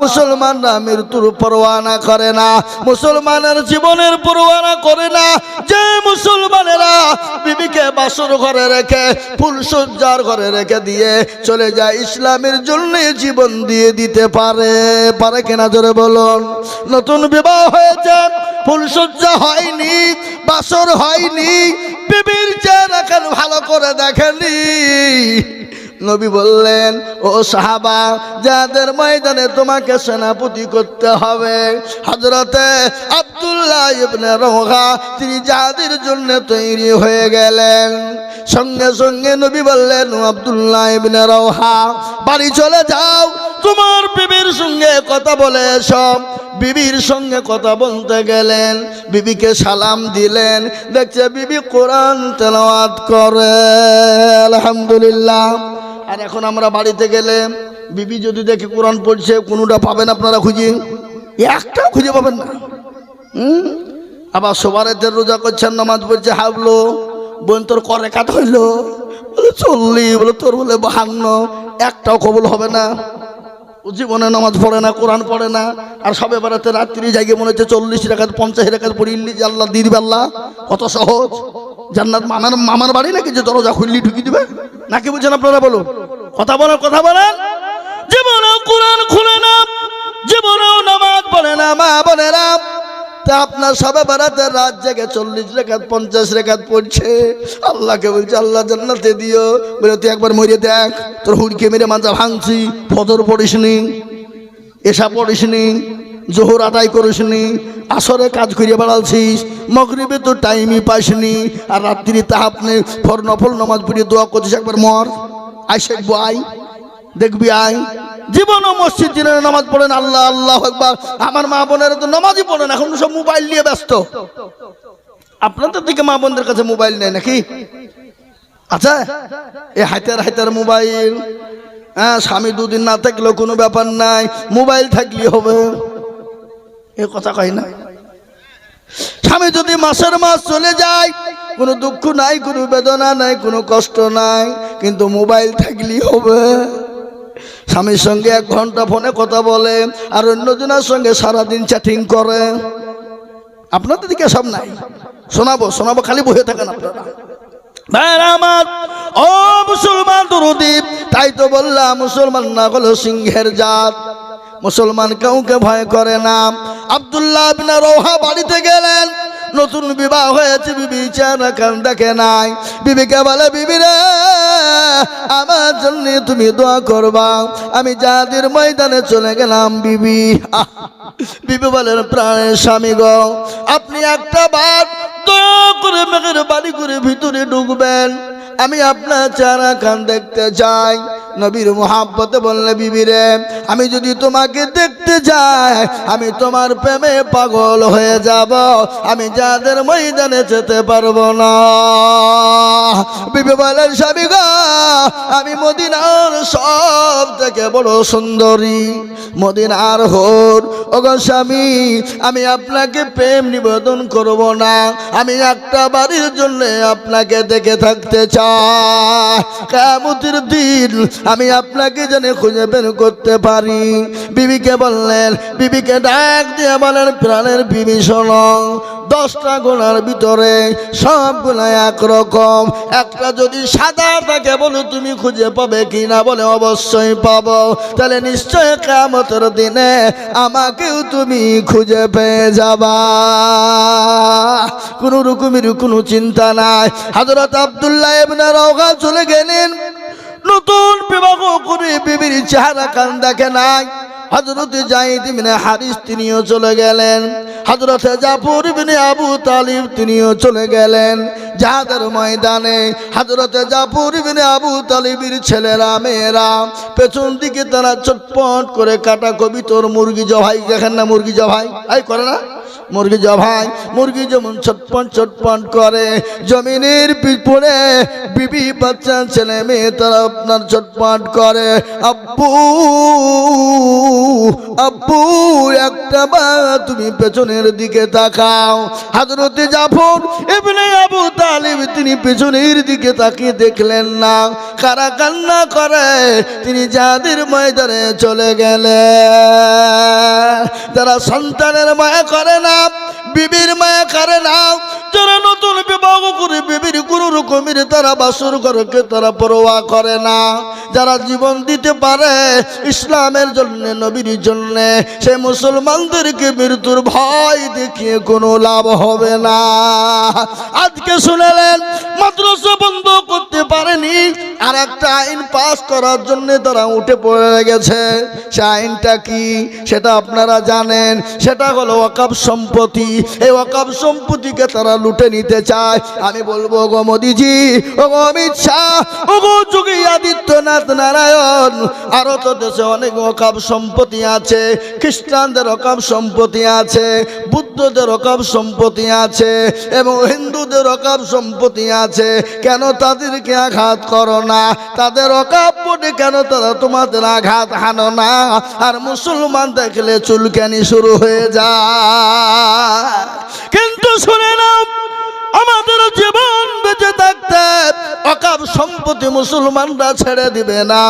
মুসলমানরা মৃত্যুর পরোয়ানা করে না, মুসলমানের জীবনের পরোয়ানা করে না। যে মুসলমানেরা বিবিকে বাসর ঘরে রেখে ফুলসজ্জার ঘরে রেখে দিয়ে চলে যায়, ইসলামের জন্য জীবন দিয়ে দিতে পারে। পারে কিনা জোরে বলুন। নতুন বিবাহ হয়েছে ফুলসজ্জা হয়নি, বাসর হয়নি, বিবির চেহারা ভালো করে দেখেনি? নবী বললেন, ও সাহাবা, যাদের ময়দানে তোমাকে সেনাপতি করতে হবে হজরতে আব্দুল্লাহ তিনি যাদের জন্য তৈরি হয়ে গেলেন। সঙ্গে সঙ্গে নবী বললেন আব্দুল্লাহ ইবনে রোহা বাড়ি চলে যাও, তোমার বিবির সঙ্গে কথা বলে সব বিবির সঙ্গে কথা বলতে গেলেন, বিবিকে সালাম দিলেন, দেখছে বিবি কোরআন তেলাওয়াত করে, আলহামদুলিল্লাহ। আর এখন আমরা বাড়িতে গেলে বিবি যদি দেখে কোরআন পড়ছে, কোনোটা পাবেন আপনারা খুঁজি? একটা খুঁজে পাবেন না। হুম? আবার সবারের রোজা করছেন, নামাজ পড়ছে, হাবলো, বোন তোর করে কাট হইল, বলে চললি, বলে তোর বলে ভাঙন একটাও কবল হবে না। জীবনে নামাজ পড়ে না, কোরআন পড়ে না, আর সবে বেড়াতে রাত্রি জায়গায় মনে হচ্ছে চল্লিশ রেখাত, পঞ্চাশ রেখাত পড়িলি যে আল্লাহ দিয়ে দিবে আল্লাহ, কত সহজ। জান্নাত মামার মামার বাড়ি নাকি যে দরজা খুললি ঢুকি দিবে? নাকি বুঝছেন আপনারা বলুন? কথা বলেন কথা বলেন জীবনেও কোরআন খুলে না, জীবনেও নামাজ পড়ে না, মা বোনেরা। তা আপনার সবে বেড়াতে রাত জেগে চল্লিশ রেখাত, পঞ্চাশ রেখাত পড়ছে। আল্লাহকে বলছে, আল্লাহ জান্নাতে দিও। বলে, তুই একবার মরে দেখ, তোর হুড়কে মেরে মাঞ্জা ভাঙছি ফদর পড়িসনি এসা পড়িসনি জোহর আদায় করিসনি আসরে কাজ করিয়ে বেড়ালছিস, মগরিবে তো টাইমই পাইসনি আর রাত্রি তা আপনি ফর নফল নামাজ পড়িয়ে দোয়া করছিস, একবার মর। আই শেখবো আই, দেখবি আই। জীবন মসজিদ দিনের নামাজ পড়েন, আল্লাহ আল্লাহ একবার আমার মা বোনেরা তো নামাজই পড়েন এখন সব মোবাইল নিয়ে ব্যস্ত। আপনাদের দিকে মা বোনদের কাছে মোবাইল নেই নাকি? আচ্ছা এ হাইতার হাইতার মোবাইল। হ্যাঁ স্বামী দুদিন না থাকলেও কোনো ব্যাপার নাই, মোবাইল থাকলে হবে। এ কথা কয় না। স্বামী যদি মাসের মাস চলে যায় কোনো দুঃখ নাই, কোনো বেদনা নাই, কোনো কষ্ট নাই, কিন্তু মোবাইল থাকলেই হবে। স্বামীর সঙ্গে এক ঘণ্টা ফোনে কথা বলে, আর অন্যজনের সঙ্গে সারাদিন চ্যাটিং করে। আপনাদের দিকে সব নাই। শোনাবো শোনাবো, খালি বসে থাকেন আপনারা। আমার, ও মুসলমান দরুদীপ তাই তো বললাম, মুসলমান না হলো সিংহের জাত। মুসলমান কাউকে ভয় করে না। আব্দুল্লাহ রোহা বাড়িতে গেলেন। নতুন বিবাহ হয়েছে, বিবি চেহারা কান দেখে নাই। বিবিকে বলে, বিবি রে, আমার জন্য তুমি দোয়া করবা। আমি যাদের ময়দানে চলে গেলাম, বিবি। বিবি বলেন প্রাণের স্বামী গো, আপনি একটা বার দয়া করে মেঘের বাড়ি করে ভিতরে ঢুকবেন। আমি আপনার চেহারা খান দেখতে চাই। নবীর মোহাব্বতে বললে, বিবিরে, আমি যদি তোমাকে দেখতে যাই, আমি তোমার প্রেমে পাগল হয়ে যাব। আমি যাদের ময়দানে যেতে পারব না। বিবি বলেন, স্বামী আমি মদিনার সব থেকে বড় সুন্দরী। মদিনার হোর, ওগো স্বামী, আমি আপনাকে প্রেম নিবেদন করব না। আমি একটা বাড়ির জন্য আপনাকে দেখে থাকতে চাই। কামতির দিন আমি আপনাকে জেনে খুঁজে বের করতে পারি। বিবিকে বললেন, বিবিকে ডাক দিয়ে বলেন, প্রাণের বিবি দশটা গোনার ভিতরে সব সবগুলো একরকম। একটা যদি সাদা থাকে, বলে তুমি খুঁজে পাবে কি না বলে অবশ্যই পাবো। তাহলে নিশ্চয় কামতের দিনে আমাকেও তুমি খুঁজে পেয়ে যাবা। কোনো রকমের কোনো চিন্তা নাই। হাজরত আবদুল্লাহ ইবনে রওগা চলে গেলেন। নতুন বিবাহ করে বিবির চেহারা কান দেখে নাই। হজরত জাহিদ ইবনে হারিস তিনিও চলে গেলেন। হজরত জাফর বিনে আবু তালিব তিনিও চলে গেলেন। যাদের ময়দানে হজরত জাফর ইবনে আবু তালিবের ছেলেরা, মেয়েরা, পেছন দিকে তারা চটপট করে কাটা কবি তোর মুরগি জভাই দেখেন না মুরগি জভাই এই করে না। মুরগি জভাই মুরগি যেমন ছটপট ছটপট করে, জমিনের পিছনে বিবি বাচ্চা ছেলে মেয়ে তারা আপনার ছটপট করে। আব্বু আব্বু, একটা বা তুমি পেছনের দিকে তাকাও। হাজরতে জাফর এমনি আবু তালিব তিনি পেছনের দিকে তাকিয়ে দেখলেন না। কারা কান্না করে, তিনি যাদের ময়দানে চলে গেলে তারা সন্তানের মায়া করে না বিবির মায়া কারে না? যারা নতুন করে বিবির কোনো রকমের তারা বাসর ঘরকে তারা পরোয়া করে না। যারা জীবন দিতে পারে ইসলামের জন্য, নবীর জন্য, সে মুসলমানদেরকে মৃত্যুর ভয় দেখিয়ে কোনো লাভ হবে না। আজকে শুনেলেন, মাদ্রাসা বন্ধ করতে পারেনি, আর একটা আইন পাস করার জন্য তারা উঠে পড়ে গেছে। সে আইনটা কি? সেটা আপনারা জানেন। সেটা হলো ওয়াকাব সম্পত্তি। এই ওয়াকাব সম্পত্তিকে তারা লুটে নিতে চায়। আমি বলব গো মোদিজি ও গো অমিত শাহ ও গো যোগী আদিত্যনাথ নারায়ণ, আরও তো দেশে অনেক ওয়াকাব সম্পত্তি আছে, খ্রিস্টানদের ওয়াকাব সম্পত্তি আছে, বুদ্ধদের ওয়াকাব সম্পত্তি আছে, এবং হিন্দুদের ওয়াকাব সম্পত্তি আছে। কেন তাদেরকে আঘাত করো না? তাদের অকাপ বটে কেন তারা তোমাদের আঘাত হানো না? আর মুসলমান দেখলে চুলকানি শুরু হয়ে যায়। কিন্তু শুনে নাও আমাদের জীবন বেঁচে থাকতে অকাব সম্পত্তি মুসলমানরা ছেড়ে দিবে না।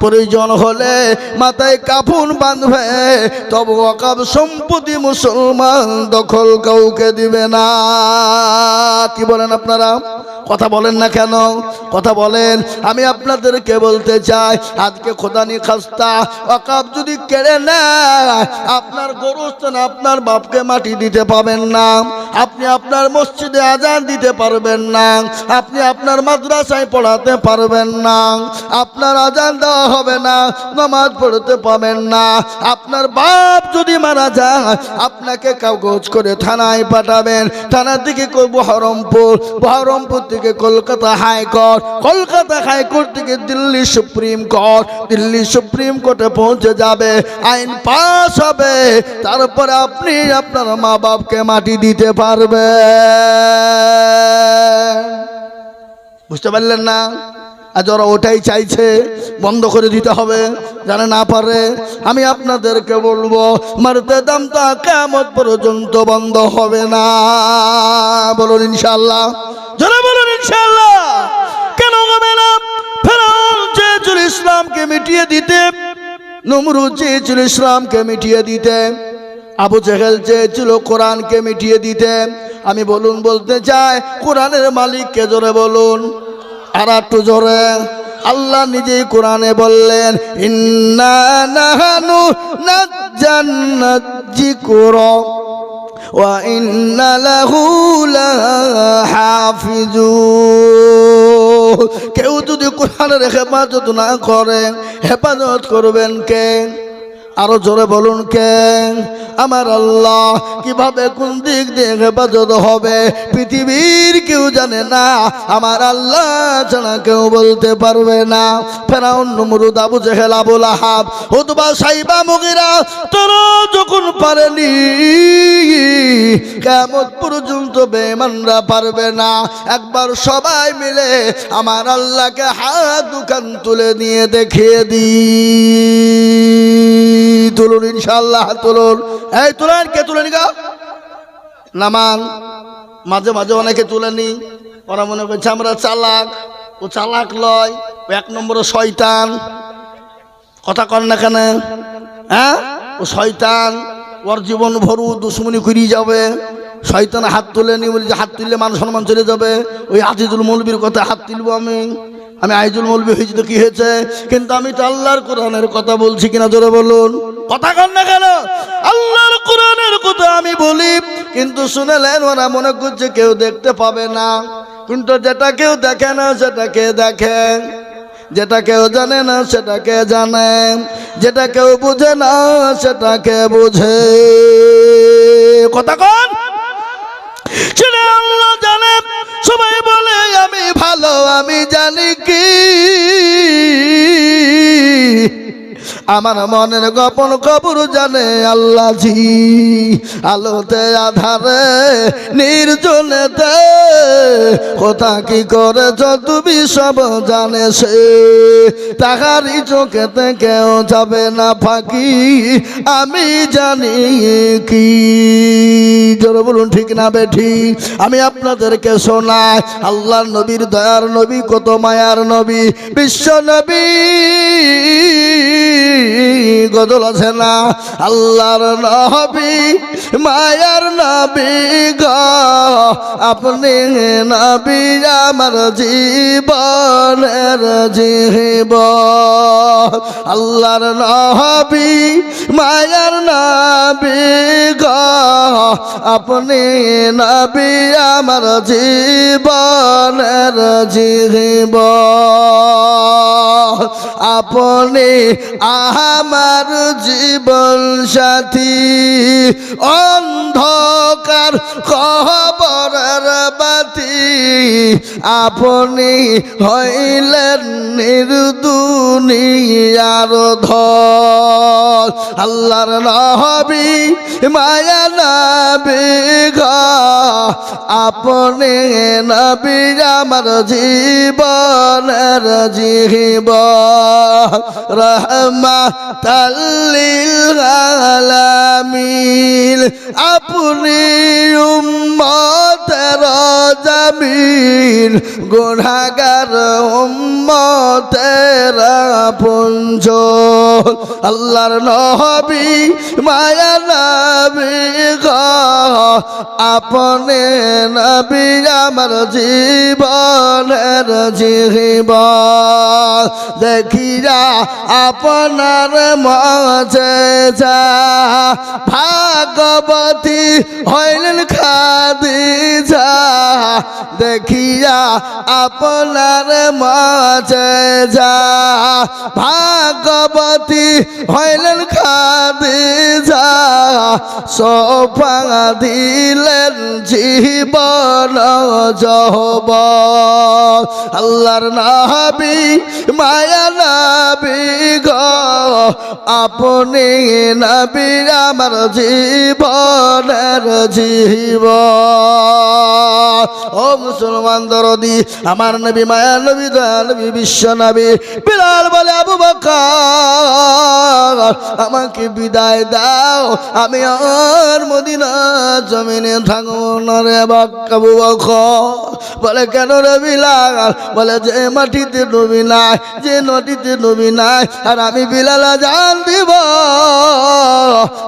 প্রয়োজন হলে মাথায় কাফুন বাঁধবে, তবু অকাব সম্পত্তি মুসলমান দখল কাউকে দিবে না। কি বলেন আপনারা? কথা বলেন না কেন? কথা বলেন, আমি আপনাদেরকে বলতে চাই, আজকে খোদানি খাস্তা অকাপ যদি কেড়ে নেয়, আপনার গরুস্থান আপনার বাপকে মাটি দিতে পাবেন না, আপনি আপনার মসজিদে আজান দিতে পারবেন না, আপনি আপনার মাদ্রাসায় পড়াতে পারবেন না, আপনার আজান দেওয়া হবে না, নামাজ পড়তে পাবেন না, আপনার বাপ যদি মারা যায়, আপনাকে কাগজ করে থানায় পাঠাবেন থানা থেকে বহরমপুর বহরমপুর থেকে Kolkata high court Kolkata high court থেকে Delhi supreme court, Delhi supreme কোর্টে পৌঁছে যাবে, আইন পাস হবে, তারপরে আপনি আপনার মা বাপকে মাটি দিতে পারবে। বুঝতে পারলেন না? আজ ওরা ওটাই চাইছে, বন্ধ করে দিতে হবে জানে না পারে। আমি আপনাদেরকে বলব, মারতে দাম দামটা কেমন পর্যন্ত বন্ধ হবে না। বলুন ইনশাল্লাহ ইনশাল্লাহ কেন হবে না? ফেরাউন চেয়েছিল ইসলামকে মিটিয়ে দিতে নমরুদ চেয়েছিল ইসলামকে মিটিয়ে দিতে, আবু জেহেল চেয়েছিল কোরআনকে মিটিয়ে দিতে। আমি বলুন, বলতে চাই, কোরআনের মালিককে জোরে বলুন? আর একটু জোরে। আল্লাহ নিজেই কোরআনে বললেন, ইন্না নাহানু নাজ্জান্নাজিকুর ওয়া ইন্না লাহু লাহাফিজুন কেউ যদি কোরআনের হেফাজত না করে হেফাজত করবেন কে? আরও জোরে বলুন কে? আমার আল্লাহ কীভাবে কোন দিক দিয়ে হেফাজত হবে? পৃথিবীর কেউ জানে না, আমার আল্লাহ ছাড়া কেউ বলতে পারবে না। ফেরাউন, নমরুদ, আবু জেহেল আবুল আহাব হুতবা সাইবা, মুগিরা, তোরা যখন পারেনি কেমন পর্যন্ত বেমানরা পারবে না। একবার সবাই মিলে আমার আল্লাহকে হাত দোকান তুলে নিয়ে দেখিয়ে দিই। তুলুন ইনশাল্লাহ তুলুন। এই, তুলেন কে তুলেন গা? নামান মাঝে মাঝে অনেকে তুলেনি। ওরা মনে করছে আমরা চালাক। ও চালাক লয় এক নম্বরে শয়তান। কথা কর না কেন? হ্যাঁ? ও শয়তান, ওর জীবন ভরু দুশ্মনী করিয়ে যাবে। শয়তান হাত তুলে নি বলি যে হাত তুললে মান সম্মান চলে যাবে। ওই আজিজুল মৌলবীর কথা হাত তুলবো আমি। আমি আইজুল মৌলবী হয়েছি তো কি হয়েছে? কিন্তু আমি তো আল্লাহর কোরআনের কথা বলছি কিনা জোরে বলুন। কথা কর না কেন? আল্লাহর কোরআনের কথা আমি বলি, কিন্তু শুনেলেন ওরা মনে করছে কেউ দেখতে পাবে না। কিন্তু যেটা কেউ দেখে না, সেটা কে দেখে? যেটা কেউ জানে না, সেটা কে জানে? যেটা কেউ বুঝে না, সেটা কে বুঝে? কথা কন। সেটা আল্লাহ জানে সবাই বলে আমি ভালো আমি জানি কি? আমার মনের গোপন খবর জানে আল্লাহ জি আলোতে আধারে, নির্জনেতে। কোথা কি করেছ তুমি সব জানে সে। তাহারই চোখেতে কেউ যাবে না ফাঁকি, আমি জানি কি। জোরে বলুন, ঠিক না বেঠি? আমি আপনাদেরকে শোনাই আল্লাহ নবীর দয়ার নবী, কত মায়ার নবী। বিশ্ব নবী। গজল আছে না? আল্লাহর নবী, মায়ার নবী গ। আপনি নবী আমার জীবনের জীব আল্লাহর নবী, মায়ার নবী গ। আপনি নবী আমার জীবনের জীব আপনি আমার জীবন সাথী অন্ধকার খবরের বাতি আপনি হইলেন নির্দুনিয়ার ধর আল্লাহর নবী, মায়া নবী আপনি নবী আমার জীবনের জীব রহমা আপনি উম্মতের জামিন, গুনাহগার উম্মতের পুঞ্জ আল্লাহর নবী, মায়া নবী গ, আপনি নবী আমার জীবনের জীব দেখিয়া আপনার মাঝে যা ভাগবতী হইলেন খাদিজা দেখিয়া আপনার মাঝে যা। ভাগবতী হইলেন খাদিজা। সোফা দিলেন জীবন জহব আল্লাহর নাবি, মায়া নাবি গ। আপনি নবী আমার জীবনের জীব ও মুসলমান দরদি, আমার নবী, মায়া নবী, দয়া নবী, বিশ্ব নবী। বিলাল বলে, আবু বকর, আমাকে বিদায় দাও, আমি আর মদিনা জমিনে থাকব না রে বাক্কাবু বকর বলে, কেন রে বিলাল? বলে, যে মাটিতে নবী নাই, যে নদীতে নবী নাই, আর আমি বিলাল জান দিব।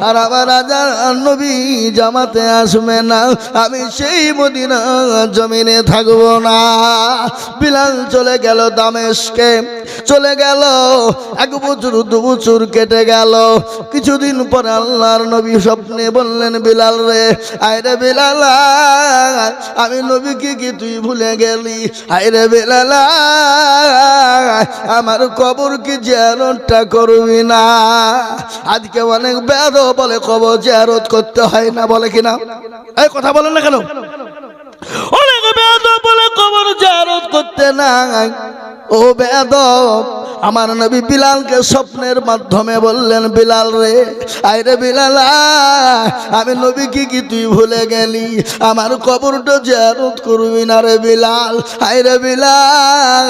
আর আমার আজান নবী জামাতে আসবে না, আমি সেই মদিনা জমিনে থাকব না। বিলাল চলে গেল দামেশকে, চলে গেল, এক বছর, দু বছর কেটে গেল। কিছুদিন পরে আল্লাহর নবী স্বপ্নে বললেন বিলাল রে আয়রে বিলাল, আমি নবীকে কি তুই ভুলে গেলি? আয়রে বিলাল, আমার কবর কি জিয়ারতটা করবি না? আজকে অনেক বেদ বলে কবর জিয়ারত করতে হয় না, বলে কিনা? এই কথা বলেন না কেন? অনেক বেদ বলে কবর জিয়ারত করতে নাই। ও বেদ আমার নবী বিলালকে স্বপ্নের মাধ্যমে বললেন, বিলাল রে আইরে বিলাল আমি নবীকে কি তুই ভুলে গেলি? আমার কবরটা জিয়ারত করবি না রে বিলাল আইরে বিলাল।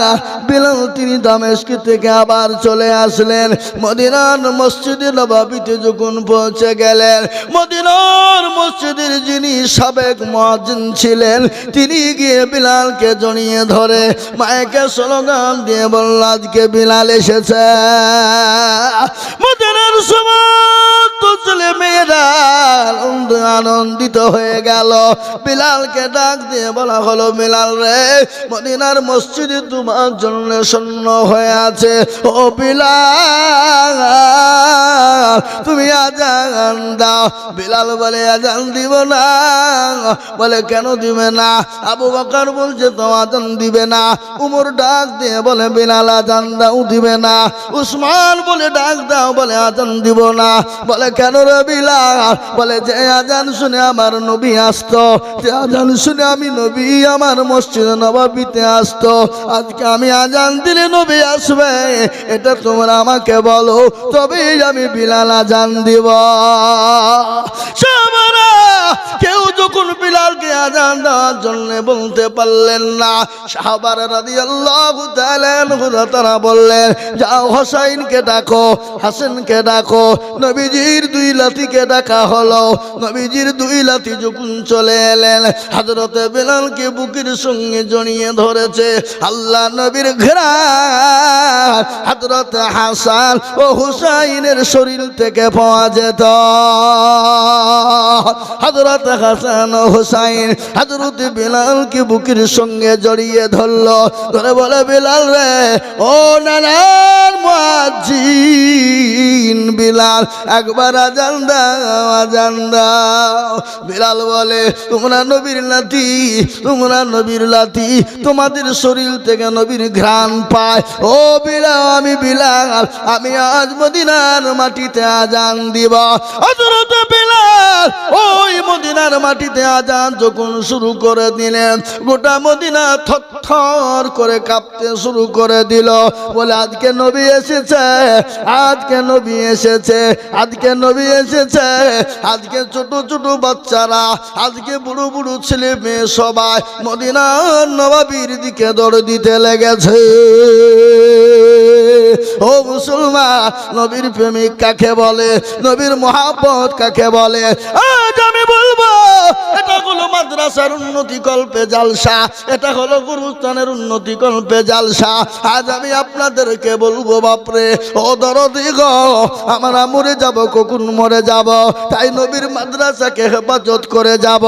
বিলাল তিনি দামেস্ক থেকে আবার চলে আসলেন। মদিনার মসজিদে নবাবিতে যখন পৌঁছে গেলেন, মদিনার মসজিদের যিনি সাবেক মহাজিন ছিলেন, তিনি গিয়ে বিলালকে জড়িয়ে ধরে মায়েকে স্লোগান দিয়ে বলল আজকে বিলাল এসেছে। মদিনার সমস্ত ছেলে মেয়েরা আনন্দিত হয়ে গেল। বিলালকে ডাক দিয়ে বলা হলো, বিলাল রে, মদিনার মসজিদে তোমার জন্য শূন্য হয়ে আছে। ও বিলাল, তুমি আজান দাও। বিলাল বলে, আজান দিব না। বলে, কেন দিবে না? আবু বকর বলছে তো আজান দিবে না। উমর ডাক দিয়ে বলে, বিলাল, আজান দাও, দিবে না। উসমান বলে, ডাক দাও। বলে, আজান দিব না। বলে, কেন রে বিলাল? বলে, যে আজান শুনে আমার নবী আসতো। যে আজান শুনে আমি নবী আমার মসজিদ নবাবিতে আসতো। আজকে আমি আজান দিলে নবী আসবে, এটা তোমরা আমাকে বলো, তবেই আমি বিলাল আজান দিব। কেউ যখন বিলালকে আজান দেওয়ার জন্য বলতে পারলেন না, সাহাবার রাদি আল্লাহ তারা বললেন, যাও হোসাইনকে ডাকো, হাসেনকে ডাকো, নবীজির দুই লাতিকে ডাকা হলো নবীজির দুই লাতি যখন চলে এলেন। হাজরতে বেলালকে বুকের সঙ্গে জড়িয়ে ধরেছে। আল্লাহ নবীর ঘেরা। হাজরত হাসান ও হুসাইনের শরীর থেকে পাওয়া যেত। হজরত হাসান ও হুসাইন হজরত বিলালকে বুকের সঙ্গে জড়িয়ে ধরল। ধরে বলে, বিলাল রে, ও নানার মুয়াজ্জিন বিলাল, একবার আজান দাও, আজান বিলাল বলে তোমরা নবীর লাতি তোমরা নবীর লাতি তোমাদের শরীর থেকে নবীর ঘ্রাণ পায়। ও বিলাল, আমি বিলাল, আমি আজ মদিনার মাটিতে আজান দিব। বিলাল ওই মদিনার মাটিতে আজান যখন শুরু করে দিলেন, গোটা মদিনা থরথর করে কাঁপতে শুরু করে দিল। বলে, আজকে নবী এসেছে, আজকে নবী এসেছে, আজকে নবী এসেছে, আজকে ছোট ছোট বাচ্চারা আজকে বুড়ো বুড়ো ছেলে মেয়ে সবাই মদিনার নবাবির দিকে দৌড় দিতে লেগেছে। ও মুসলমান, নবীর প্রেমিক কাকে বলে? নবীর মহাপত কাকে বলে? আমি বলব, এটা হলো মাদ্রাসার উন্নতি কল্পে জালসা, এটা হলো গুরুস্থানের উন্নতি কল্পে জালসা। আজ আমি আপনাদেরকে বলব, বাপরে, ও দরদি গো, আমরা মরে যাব, কখন মরে যাব? তাই নবীর মাদ্রাসাকে হেফাজত করে যাব।